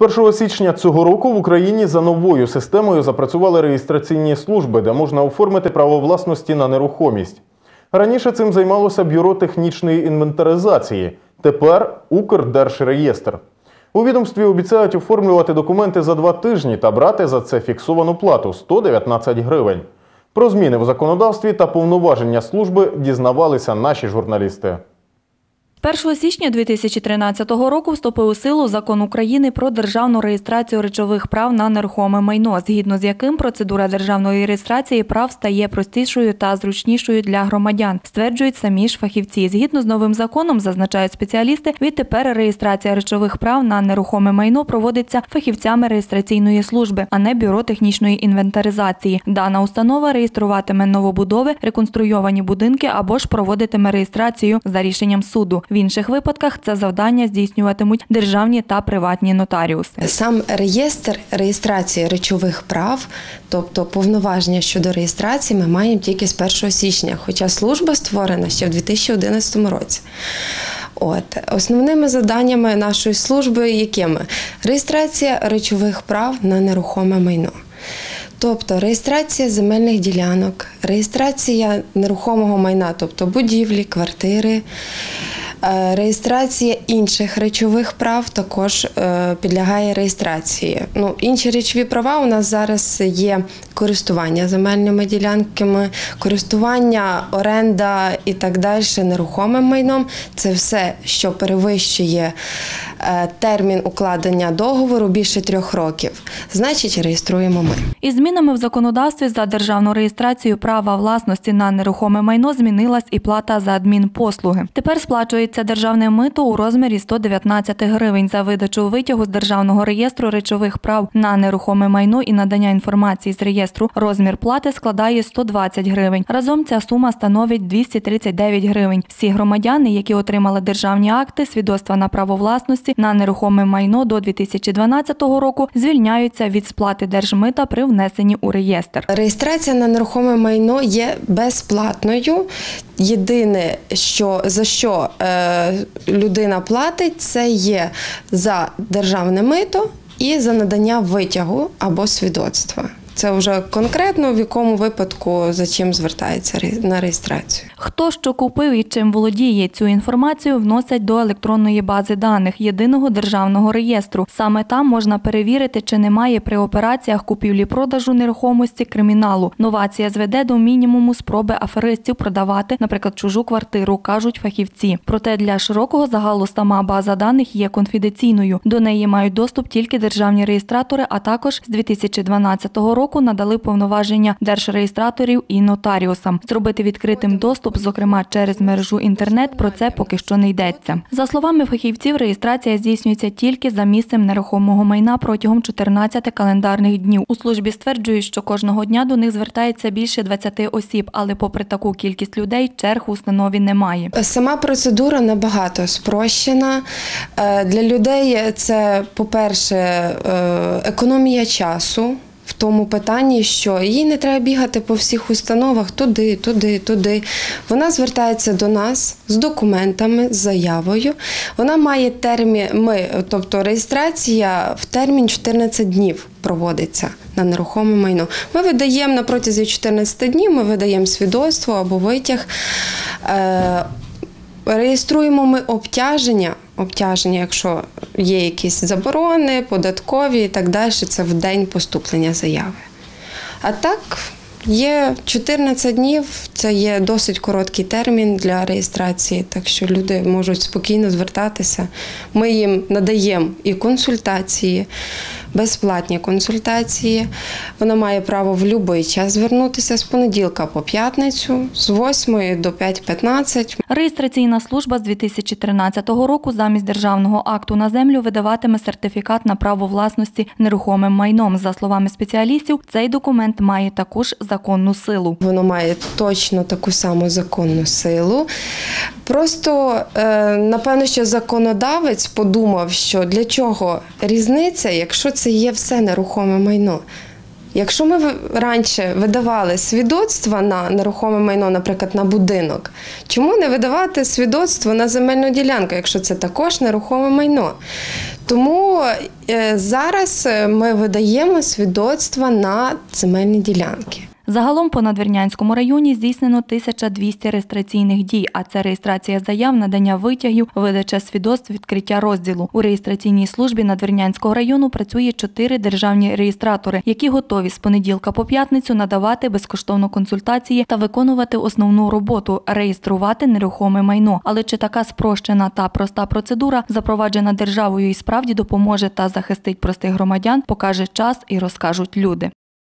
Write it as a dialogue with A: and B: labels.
A: З 1 січня цього року в Україні за новою системою запрацювали реєстраційні служби, де можна оформити право власності на нерухомість. Раніше цим займалося бюро технічної інвентаризації. Тепер Укрдержреєстр. У відомстві обіцяють оформлювати документи за два тижні та брати за це фіксовану плату 119 гривень. Про зміни в законодавстві та повноваження служби дізнавалися наші журналісти.
B: 1 січня 2013 року вступив у силу закон України про державну реєстрацію речових прав на нерухоме майно, згідно з яким процедура державної реєстрації прав стає простішою та зручнішою для громадян, стверджують самі ж фахівці. Згідно з новим законом, зазначають спеціалісти, відтепер реєстрація речових прав на нерухоме майно проводиться фахівцями реєстраційної служби, а не бюро технічної інвентаризації. Дана установа реєструватиме новобудови, реконструйовані будинки або ж проводитиме реєстрацію за рішенням суду. В інших випадках це завдання здійснюватимуть державні та приватні нотаріуси.
C: Сам реєстр реєстрації речових прав, тобто повноваження щодо реєстрації, ми маємо тільки з 1 січня, хоча служба створена ще в 2011 році. От основними завданнями нашої служби якими реєстрація речових прав на нерухоме майно. Тобто реєстрація земельних ділянок, реєстрація нерухомого майна, тобто будівлі, квартири, реєстрація інших речових прав також е, підлягає реєстрації. Ну, інші речові права у нас зараз є користування земельними ділянками, користування, оренда і так далі нерухомим майном. Це все, що перевищує е, термін укладення договору більше трьох років. Значить, реєструємо ми.
B: Із змінами в законодавстві за державну реєстрацію права власності на нерухоме майно змінилась і плата за адмінпослуги. Тепер сплачується державне мито у розмірі 119 гривень за видачу витягу з державного реєстру речових прав на нерухоме майно і надання інформації з реєстру. Розмір плати складає 120 гривень. Разом ця сума становить 239 гривень. Всі громадяни, які отримали державні акти, свідоцтва на право власності на нерухоме майно до 2012 року, звільняються від сплати держмита при внесенні у реєстр.
C: Реєстрація на нерухоме майно є безплатною. Єдине, що за що е, людина платить, це є за державне мито і за надання витягу або свідоцтва. Це вже конкретно в якому випадку за чим звертається на реєстрацію.
B: Хто що купив і чим володіє, цю інформацію вносять до електронної бази даних єдиного державного реєстру. Саме там можна перевірити, чи немає при операціях купівлі-продажу нерухомості криміналу. Новація зведе до мінімуму спроби аферистів продавати, наприклад, чужу квартиру, кажуть фахівці. Проте для широкого загалу сама база даних є конфіденційною. До неї мають доступ тільки державні реєстратори, а також з 2012 року надали повноваження держреєстраторів і нотаріусам. Зробити відкритим доступ, зокрема через мережу інтернет, про це поки що не йдеться. За словами фахівців, реєстрація здійснюється тільки за місцем нерухомого майна протягом 14 календарних днів. У службі стверджують, що кожного дня до них звертається більше 20 осіб, але попри таку кількість людей черг у установі немає.
C: Сама процедура набагато спрощена. Е, Для людей це, по-перше, е, економія часу. Тому питанні, що їй не треба бігати по всіх установах туди, туди, туди. Вона звертається до нас з документами, з заявою. Вона має термін, ми, тобто реєстрація в термін 14 днів проводиться на нерухоме майно. Ми видаємо на протязі 14 днів, ми видаємо свідоцтво або витяг. Е, Реєструємо ми обтяження, обтяження, якщо є якісь заборони, податкові і так далі, це в день поступлення заяви. А так, є 14 днів, це є досить короткий термін для реєстрації, так що люди можуть спокійно звертатися. Ми їм надаємо і консультації, безплатні консультації. Вона має право в будь-який час звернутися з понеділка по п'ятницю, з 8 до 5.15.
B: Реєстраційна служба з 2013 року замість державного акту на землю видаватиме сертифікат на право власності нерухомим майном. За словами спеціалістів, цей документ має таку ж законну силу.
C: Воно має точно таку саму законну силу. Просто, е, напевно, що законодавець подумав, що для чого різниця, якщо це є все нерухоме майно. Якщо ми раніше видавали свідоцтва на нерухоме майно, наприклад, на будинок, чому не видавати свідоцтво на земельну ділянку, якщо це також нерухоме майно? Тому е, зараз е, ми видаємо свідоцтва на земельні ділянки.
B: Загалом по Надвірнянському районі здійснено 1200 реєстраційних дій, а це реєстрація заяв, надання витягів, видача свідоцтв, відкриття розділу. У реєстраційній службі Надвірнянського району працює чотири державні реєстратори, які готові з понеділка по п'ятницю надавати безкоштовно консультації та виконувати основну роботу реєструвати нерухоме майно. Але чи така спрощена та проста процедура, запроваджена державою і справді допоможе та захистить простих громадян, покаже час і розкажуть люди.